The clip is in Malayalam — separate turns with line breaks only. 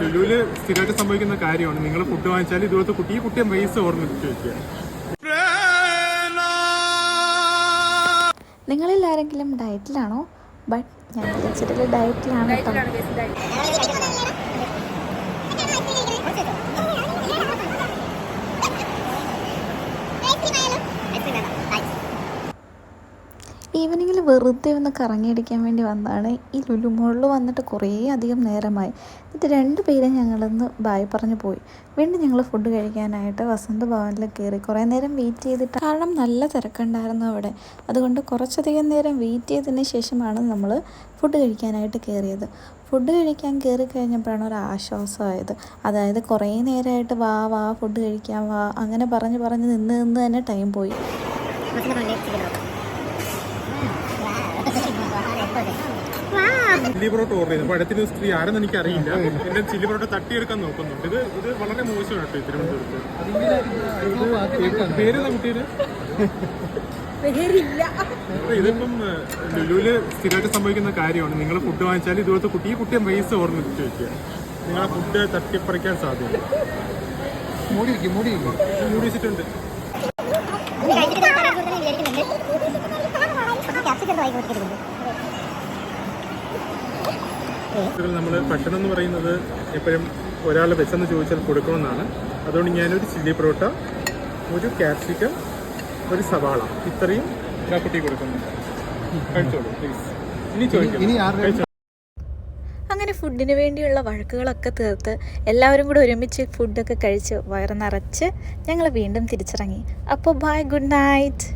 ലുലുവിൽ സ്ഥിരമായിട്ട് സംഭവിക്കുന്ന കാര്യമാണ്. നിങ്ങൾ ഫുഡ് വാങ്ങിച്ചാൽ ഇതുപോലത്തെ കുട്ടി ഈ കുട്ടിയെ പൈസ ഓർമ്മ വെക്കുക.
നിങ്ങളിൽ ആരെങ്കിലും ഡയറ്റിലാണോ ബട്ട് ഞാൻ വിചാരിച്ചിട്ടുള്ള ഡയറ്റിലാണ് കേട്ടോ വെറുതെ ഒന്ന് കറങ്ങിയടിക്കാൻ വേണ്ടി വന്നതാണ്. ഈ ലുലു മോളിൽ വന്നിട്ട് കുറേ അധികം നേരമായി. എന്നിട്ട് രണ്ട് പേരും ഞങ്ങളൊന്ന് ബായ് പറഞ്ഞു പോയി. വീണ്ടും ഞങ്ങൾ ഫുഡ് കഴിക്കാനായിട്ട് വസന്ത ഭവനിൽ കയറി കുറേ നേരം വെയിറ്റ് ചെയ്തിട്ട് കാരണം നല്ല തിരക്കുണ്ടായിരുന്നു അവിടെ. അതുകൊണ്ട് കുറച്ചധികം നേരം വെയിറ്റ് ചെയ്തതിന് ശേഷമാണ് നമ്മൾ ഫുഡ് കഴിക്കാനായിട്ട് കയറിയത് ഫുഡ് കഴിക്കാൻ കയറി കഴിഞ്ഞപ്പോഴാണ് ഒരു ആശ്വാസമായത്. അതായത് കുറേ നേരമായിട്ട് വാ വാ ഫുഡ് കഴിക്കാൻ വാ അങ്ങനെ പറഞ്ഞ് പറഞ്ഞ് നിന്ന് നിന്ന് തന്നെ ടൈം പോയി.
ചില്ലി പൊറോട്ട ഓർഡർ ചെയ്തു. അപ്പോൾ അടുത്തൊരു സ്ത്രീ ആരെന്ന് എനിക്ക് അറിയില്ല എന്റെ ചില്ലി പൊറോട്ട തട്ടിയെടുക്കാൻ നോക്കുന്നുണ്ട്. ഇത് ഇത് വളരെ മോശമാണ് കേട്ടോ തിരുവനന്തപുരത്ത്. പേര് കുട്ടിയുടെ അപ്പൊ ഇതിപ്പം ലുലുവിൽ സ്ഥിരമായിട്ട് സംഭവിക്കുന്ന കാര്യമാണ്. നിങ്ങൾ ഫുഡ് വാങ്ങിച്ചാൽ ഇതുപോലത്തെ കുട്ടി ഈ കുട്ടിയെ പൈസ വെച്ച് വെക്കുക. നിങ്ങളെ ഫുഡ് തട്ടിപ്പറിക്കാൻ സാധ്യത
മൂടി മൂടി
മൂടി വെച്ചിട്ടുണ്ട്. നമ്മൾ ഭക്ഷണം എന്ന് പറയുന്നത് എപ്പോഴും ഒരാൾ വെച്ചെന്ന് ചോദിച്ചാൽ കൊടുക്കണമെന്നാണ്. അതുകൊണ്ട് ഞാനൊരു ചില്ലി പൊറോട്ട ഒരു ക്യാപ്സിക്കം ഒരു സവാള. ഇത്രയും കുട്ടി കൊടുക്കുന്നു. കഴിച്ചോളൂ പ്ലീസ് ഇനി ചോദിക്കും.
ഇനി ആരുടെ
അങ്ങനെ ഫുഡിന് വേണ്ടിയുള്ള വഴക്കുകളൊക്കെ തീർത്ത് എല്ലാവരും കൂടെ ഒരുമിച്ച് ഫുഡൊക്കെ കഴിച്ച് വയറ് നിറച്ച് ഞങ്ങൾ വീണ്ടും തിരിച്ചിറങ്ങി. അപ്പോൾ ബൈ ഗുഡ് നൈറ്റ്